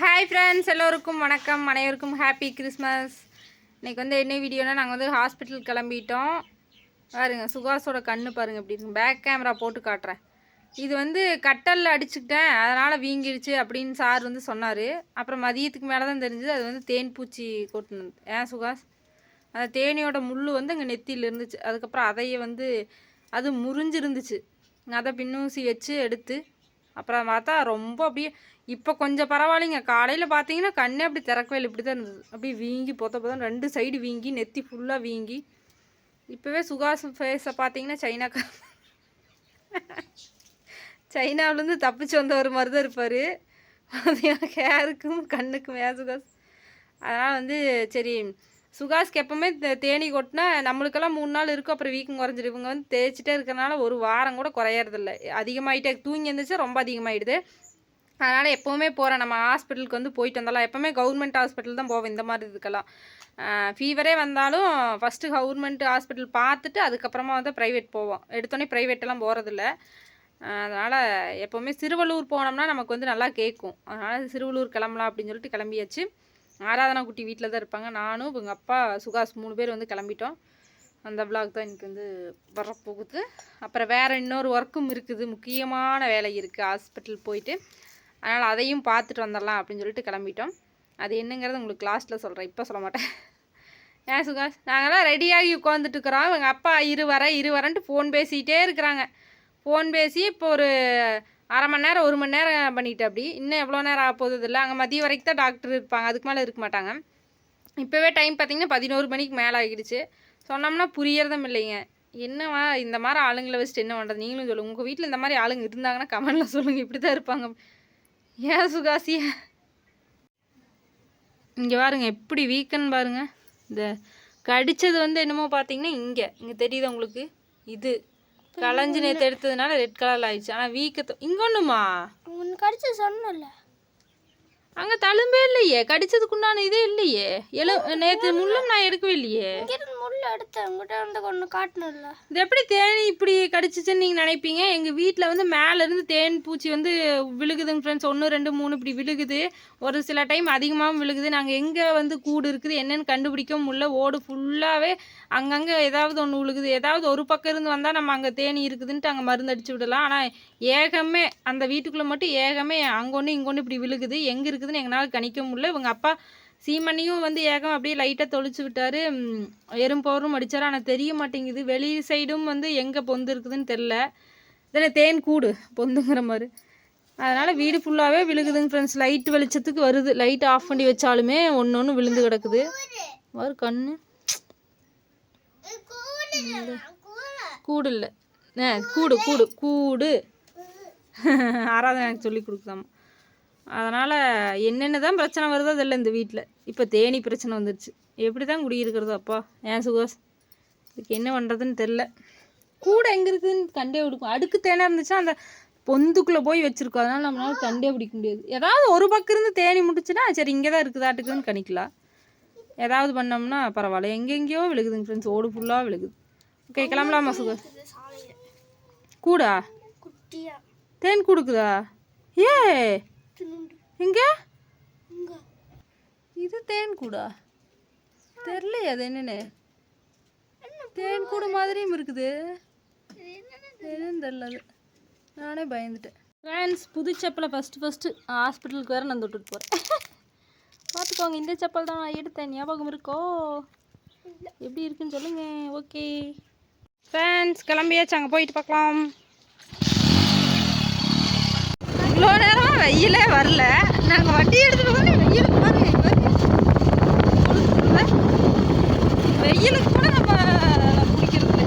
Hi friends எல்லோருக்கும் வணக்கம். அனைவருக்கும் ஹாப்பி கிறிஸ்மஸ் இன்றைக்கி வந்து என்ன வீடியோனா நாங்கள் வந்து ஹாஸ்பிட்டல் கிளம்பிட்டோம். பாருங்க சுகாஸோட கண்ணு பாருங்க எப்படி இருக்கு. பேக் கேமரா போட்டு காட்டுறேன். இது வந்து கட்டலில் அடிச்சுக்கிட்டேன். அதனால் வீங்கிடுச்சு அப்படின்னு சார் வந்து சொன்னார். அப்புறம் மதியத்துக்கு மேலே தான் தெரிஞ்சது. அது வந்து தேன் பூச்சி கொட்டுனது ஏன் சுகாஸ்? அந்த தேனியோட முள் வந்து அங்கே நெத்தியில் இருந்துச்சு. அதுக்கப்புறம் அதையே வந்து அது முறிஞ்சிருந்துச்சு. அதை பின்னூசி வச்சு எடுத்து அப்புறம் பார்த்தா ரொம்ப அப்படியே இப்போ கொஞ்சம் பரவாயில்லைங்க. காலையில் பார்த்தீங்கன்னா கண்ணே அப்படி திறக்கவே இல்லை. இப்படி தான் இருந்தது. அப்படியே வீங்கி பொத்த பொத்தம் ரெண்டு சைடு வீங்கி நெத்தி ஃபுல்லாக வீங்கி. இப்போவே சுகாஸ் ஃபேஸை பார்த்தீங்கன்னா சைனாக்கா சைனாவிலேருந்து தப்பிச்சு வந்தவர் மாதிரி தான் இருப்பார். பார்த்தீங்கன்னா ஹேருக்கும் கண்ணுக்கும் ஏன் சுகாஸ் அதனால் வந்து சரி சுகாஸ்க்கு எப்போவுமே தேனி கொட்டினா நம்மளுக்கெல்லாம் மூணு நாள் இருக்கும். அப்புறம் வீக்கம் குறைஞ்சிடும் இவங்க வந்து தேய்ச்சிட்டே இருக்கிறனால ஒரு வாரம் கூட குறையறதில்ல. அதிகமாகிட்டே தூங்கி இருந்துச்சு ரொம்ப அதிகமாகிடுது அதனால் எப்போவுமே போகிறேன் நம்ம ஹாஸ்பிட்டலுக்கு வந்து போயிட்டு வந்தாலும் எப்போவுமே கவர்மெண்ட் ஹாஸ்பிட்டல் தான் போவேன். இந்த மாதிரி இதுக்கெல்லாம். ஃபீவரே வந்தாலும் ஃபஸ்ட்டு கவர்மெண்ட் ஹாஸ்பிட்டல் பார்த்துட்டு அதுக்கப்புறமா வந்து ப்ரைவேட் போவோம். எடுத்தோடனே ப்ரைவேட்டெல்லாம் போகிறதில்ல அதனால் எப்போவுமே சிறுவலூர் போனோம்னா நமக்கு வந்து நல்லா கேட்கும். அதனால் சிறுவலூர் கிளம்பலாம் அப்படின்னு சொல்லிட்டு கிளம்பியாச்சு. ஆராதனா குட்டி வீட்டில் தான் இருப்பாங்க. நானும் எங்கள் அப்பா சுகாஸ் மூணு பேர் வந்து கிளம்பிட்டோம். அந்த vlog தான் எனக்கு வந்து வரப்போகுது. அப்புறம் வேறு இன்னொரு ஒர்க்கும் இருக்குது. முக்கியமான வேலை இருக்குது ஹாஸ்பிட்டல் போயிட்டு அதனால் அதையும் பார்த்துட்டு வந்துடலாம் அப்படின்னு சொல்லிட்டு கிளம்பிட்டோம். அது என்னங்கிறது உங்களுக்கு லாஸ்ட்டில் சொல்கிறேன் இப்போ சொல்ல மாட்டேன். ஏன் சுகாஷ் நாங்களாம் ரெடியாகி உட்காந்துட்டுருக்குறோம் எங்கள் அப்பா இரு வர இரு வரேன்ட்டு ஃபோன் பேசிகிட்டே இருக்கிறாங்க. ஃபோன் பேசி இப்போ ஒரு அரை மணி நேரம் ஒரு மணி நேரம் பண்ணிட்டு அப்படி. இன்னும் எவ்வளோ நேரம் ஆக போகுது இல்லை அங்கே மதியம் வரைக்கும் தான் டாக்டர் இருப்பாங்க. அதுக்கு மேலே இருக்க மாட்டாங்க. இப்போவே டைம் பார்த்திங்கன்னா பதினோரு மணிக்கு மேலே ஆகிடுச்சு. சொன்னோம்னா புரியறதும் இல்லைங்க. என்னவா இந்த மாதிரி ஆளுங்களை வச்சுட்டு என்ன பண்ணுறது நீங்களும் சொல்லுங்கள் உங்கள் வீட்டில் இந்த மாதிரி ஆளுங்க இருந்தாங்கன்னா கமெண்டில் சொல்லுங்கள் இப்படி தான் இருப்பாங்க. ஏன் சுகாசியா இங்கே பாருங்க எப்படி வீக்கன்னு பாருங்க. இந்த கடிச்சது வந்து என்னமோ பார்த்தீங்கன்னா இங்கே. இங்கே தெரியுதா உங்களுக்கு? இது. களைஞ்சு நேற்று எடுத்ததுனால ரெட் கலரில் ஆயிடுச்சு. ஆனால் வீக்கத்தை இங்கே ஒன்றுமா அடிச்சு சொன்னல. அங்கே தழும்பே இல்லையே. கடிச்சதுக்குண்டான இதே இல்லையே. எழு நேற்று முள்ளும் நான் எடுக்கவே இல்லையே. இங்கிருந்து எடுத்து உங்ககிட்ட வந்து காட்டணும்ல. இது எப்படி தேனி இப்படி கடிச்சிச்சுன்னு நீங்கள் நினைப்பீங்க? எங்கள் வீட்டில் வந்து மேலேருந்து தேன் பூச்சி வந்து விழுகுதுங்க ஃப்ரெண்ட்ஸ் ஒன்று ரெண்டு மூணு இப்படி விழுகுது. ஒரு சில டைம் அதிகமாகவும் விழுகுது. நாங்கள் எங்கே வந்து கூடு இருக்குது என்னன்னு கண்டுபிடிக்க முடியல. ஓடு ஃபுல்லாகவே அங்கங்கே ஏதாவது ஒன்று விழுகுது. ஏதாவது ஒரு பக்கம் இருந்து வந்தால் நம்ம அங்கே தேனி இருக்குதுன்ட்டு அங்கே மருந்து அடிச்சு விடலாம். ஆனால் ஏகமே அந்த வீட்டுக்குள்ளே மட்டும் ஏகமே அங்கே ஒன்று இங்கே ஒன்று இப்படி விழுகுது. எங்கே இருக்குதுன்னு எங்களால் கணிக்க முடியல. இவங்க அப்பா சீமண்ணியும் வந்து ஏகம் அப்படியே லைட்டாக தொளிச்சு விட்டாரு. எறும்போரும் எறும் பவரும் ஆனால் தெரிய மாட்டேங்குது. வெளி சைடும் வந்து எங்கே பொந்து இருக்குதுன்னு தெரில இதில் தேன் கூடு பொந்துங்கிற மாதிரி. அதனால் வீடு ஃபுல்லாகவே விழுகுதுங்க ஃப்ரெண்ட்ஸ் லைட் வெளிச்சத்துக்கு வருது. லைட் ஆஃப் பண்ணி வச்சாலுமே ஒன்று ஒன்று விழுந்து கிடக்குது. ஒரு கண்ணு. கூடு இல்லை. கூடு கூடு கூடு. ஆராதனை எனக்கு சொல்லி கொடுக்குதாம்மா அதனால் என்னென்ன தான் பிரச்சனை வருதோ அதில்ல இந்த வீட்டில் இப்போ தேனி பிரச்சனை வந்துருச்சு. எப்படி தான் குடியிருக்கிறது அப்பா? ஏன் சுகாஸ் இதுக்கு என்ன பண்ணுறதுன்னு தெரில கூட எங்கே இருக்குதுன்னு கண்டே பிடிக்கும். அடுக்கு தேனாக இருந்துச்சுன்னா அந்த பொந்துக்குள்ளே போய் வச்சுருக்கோம். அதனால் நம்மளால கண்டே பிடிக்க முடியாது. ஏதாவது ஒரு பக்கம் இருந்து தேனி முட்டுச்சுன்னா சரி இங்கே தான் இருக்குதாட்டுக்குன்னு கணிக்கலாம். ஏதாவது பண்ணோம்னா பரவாயில்ல. எங்கெங்கேயோ விழுகுதுங்க ஃப்ரெண்ட்ஸ் ஓடு ஃபுல்லாக விழுகுது. ஓகே கிளம்பலாமா சாலையில கூடா? தேன் கொடுக்குதா? ஏ இங்க? இது தேன் கூடா? தெரியலையே அது என்னன்னு. தேன் கூடு மாதிரியும் இருக்குது. என்னன்னு தெரியல. அது. நானே பயந்துட்டேன். ஃப்ரெண்ட்ஸ் புது செப்பலை ஃபஸ்ட்டு ஃபஸ்ட்டு ஹாஸ்பிட்டலுக்கு வேறு நான் தொட்டுட்டு போகிறேன் பார்த்துக்கோங்க இந்த செப்பல் தான் நான் எடுத்தேன். ஞாபகம் இருக்கோ? எப்படி இருக்குன்னு சொல்லுங்க. ஓகே ஃப்ரெண்ட்ஸ் கிளம்பியாச்சு. அங்கே போயிட்டு பார்க்கலாம். இவ்வளோ நேரம் வெயிலே வரல. நாங்கள் வண்டி எடுத்துட்டு வந்து வெயில் பாருங்க வெயிலுக்கு கூட நம்ம பிடிக்கிறது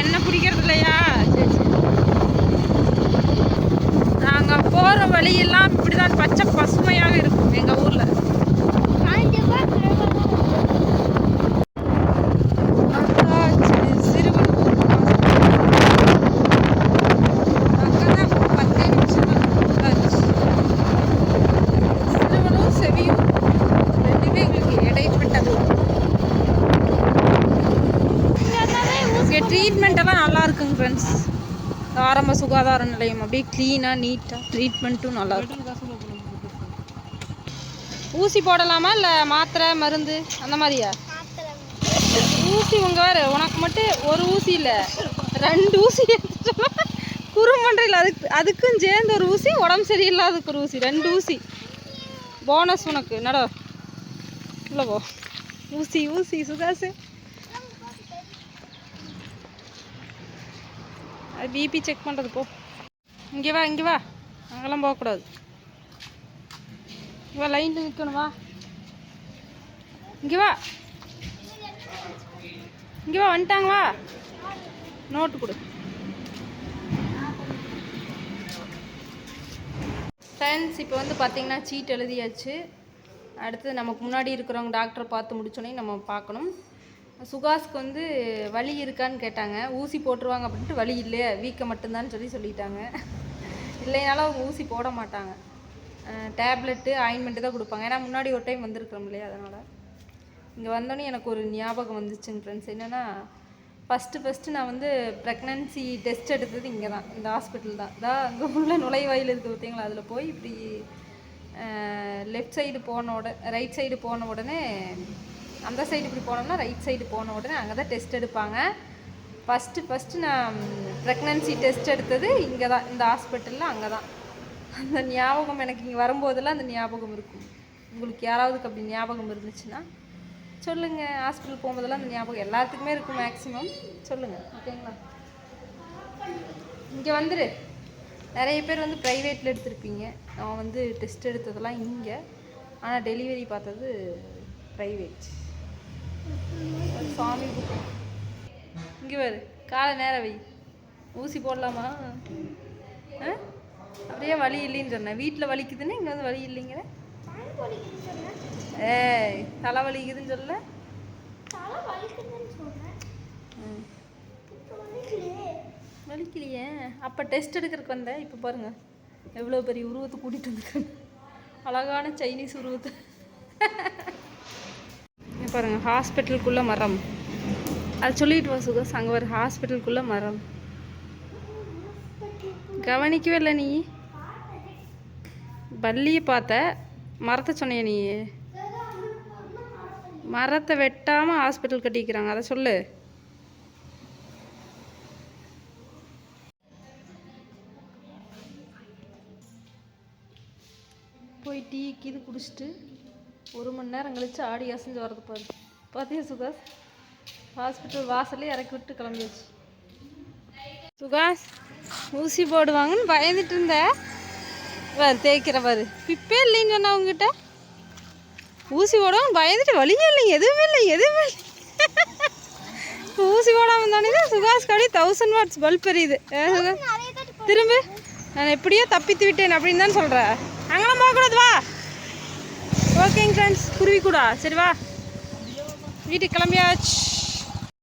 என்ன பிடிக்கிறது இல்லையா? சரி சரி. நாங்கள் போகிற வழியெல்லாம் இப்படி தான் பச்சை பசுமையாக இருக்கும் எங்கள் ஊரில். சுகாதார நிலையம். அப்படியே க்ளீனாக நீட்டாக ட்ரீட்மெண்ட்டும் நல்லா ஊசி போடலாமா இல்லை மாத்திரை மருந்து அந்த மாதிரியா? ஊசி உங்கள் வேறு உனக்கு மட்டும் ஒரு ஊசி இல்லை. ரெண்டு ஊசி எடுத்துட்டோம் குறுமண்டையில் அதுக்கு அதுக்கும் சேர்ந்து ஒரு ஊசி உடம்பு சரியில்லாததுக்கு ஒரு ஊசி ரெண்டு ஊசி. போனஸ் உனக்கு நட. இல்லை போ. ஊசி ஊசி சுகாசு. அது பிபி செக் பண்ணுறது போ. இங்கே வா இங்கே வா. அங்கெல்லாம் போகக்கூடாது. இங்கே வா லைனில் நிற்கணும் வா. இங்கே வா. இங்கே வா வந்துட்டாங்க வா. நோட்டு கொடு. ஃப்ரெண்ட்ஸ் இப்போ வந்து பார்த்தீங்கன்னா சீட் எழுதியாச்சு. அடுத்து நமக்கு முன்னாடி இருக்கிறவங்க டாக்டரை பார்த்து முடிச்சோடனே நம்ம பார்க்கணும். சுகாஸ்க்கு வந்து வலி இருக்கான்னு கேட்டாங்க. ஊசி போட்டுருவாங்க அப்படின்ட்டு வலி இல்லையே வீக்கம் மட்டும்தான் சொல்லி சொல்லிட்டாங்க. இல்லைனாலும் அவங்க ஊசி போட மாட்டாங்க. டேப்லெட்டு ஆயின்மெண்ட்டு தான் கொடுப்பாங்க. ஏன்னா முன்னாடி ஒரு டைம் வந்திருக்கிறோம் இல்லையா அதனால். இங்கே வந்தோடனே எனக்கு ஒரு ஞாபகம் வந்துச்சுங்க ஃப்ரெண்ட்ஸ் என்னென்னா ஃபஸ்ட்டு ஃபஸ்ட்டு நான் வந்து ப்ரெக்னன்சி டெஸ்ட் எடுத்தது இங்கே தான் இந்த ஹாஸ்பிட்டல் தான். இதான் அங்கே உள்ள நுழைவாயில் இருக்குது பார்த்தீங்களா அதில் போய் இப்படி லெஃப்ட் சைடு போன உடனே ரைட் சைடு போன உடனே அந்த சைடு இப்படி போனோம்னா ரைட் சைடு போன உடனே அங்கே தான் டெஸ்ட் எடுப்பாங்க. ஃபஸ்ட்டு ஃபஸ்ட்டு நான் ப்ரெக்னன்சி டெஸ்ட் எடுத்தது இங்கே தான் இந்த ஹாஸ்பிட்டலில் அங்கே தான் அந்த ஞாபகம் எனக்கு இங்கே வரும்போதெல்லாம் அந்த ஞாபகம் இருக்கும். உங்களுக்கு யாராவதுக்கு அப்படி ஞாபகம் இருந்துச்சுன்னா? சொல்லுங்கள் ஹாஸ்பிட்டல் போகும்போதெல்லாம் அந்த ஞாபகம் எல்லாத்துக்குமே இருக்கும் மேக்ஸிமம் சொல்லுங்கள் ஓகேங்களா இங்கே வந்துரு. நிறைய பேர் வந்து ப்ரைவேட்டில் எடுத்திருப்பீங்க. நான் வந்து டெஸ்ட் எடுத்ததெல்லாம் இங்கே. ஆனால் டெலிவரி பார்த்தது ப்ரைவேட் சாமி இங்கே வரு காலை நேரம் வை. ஊசி போடலாமா? ஆ? அப்படியே வலி இல்லைன்னு சொன்னேன். வீட்டில் வலிக்குதுன்னு இங்கே வந்து வலி இல்லைங்கிற. ஏய் தலை வலிக்குதுன்னு சொல்ல. தலை வலிக்குதுன்னு வலிக்கலையே. அப்போ டெஸ்ட் எடுக்கிறதுக்கு வந்தேன் இப்போ பாருங்கள் எவ்வளோ பெரிய உருவத்தை கூட்டிகிட்டு வந்துருக்கேன் அழகான சைனீஸ் உருவத்தை. பாருங்கள் ஹாஸ்பிட்டலுக்குள்ளே மரம். அது சொல்லிட்டு வா சுகஸ் அங்கே ஒரு ஹாஸ்பிட்டலுக்குள்ளே மரம். கவனிக்கவே இல்லை நீ. பள்ளியை பார்த்த மரத்தை சொன்னிய நீ. மரத்தை வெட்டாமல் ஹாஸ்பிட்டல் கட்டிக்கிறாங்க. அதை சொல்லு. போய் டீ கீது குடிச்சிட்டு ஒரு மணி நேரம் கழிச்சு ஆடி அசைஞ்சு வரது பாரு. பார்த்தியா சுகாஷ்? ஹாஸ்பிட்டல் வாசல்லே இறக்கி விட்டு கிளம்பியாச்சு. சுகாஷ் ஊசி போடுவாங்கன்னு பயந்துட்டு இருந்த. பாரு தேய்க்கிற பாரு. பிப்பே இல்லைன்னு சொன்ன உங்ககிட்ட ஊசி போடாமல் பயந்துட்டு வழியே இல்லைங்க. எதுவுமே இல்லை எதுவுமே இல்லை. ஊசி போடாமல் தானே தான் சுகாஸ் கடி தௌசண்ட் வாட்ஸ் பல்ப் எரியுது. திரும்ப. நான் எப்படியோ தப்பித்து விட்டேன் அப்படின்னு தான் சொல்கிறேன் அங்கெல்லாம் போகக்கூடாது வா. ஓகேங்க ஃப்ரெண்ட்ஸ் குருவி கூடா. சரி வா. வீட்டுக்கு கிளம்பியாச்சு.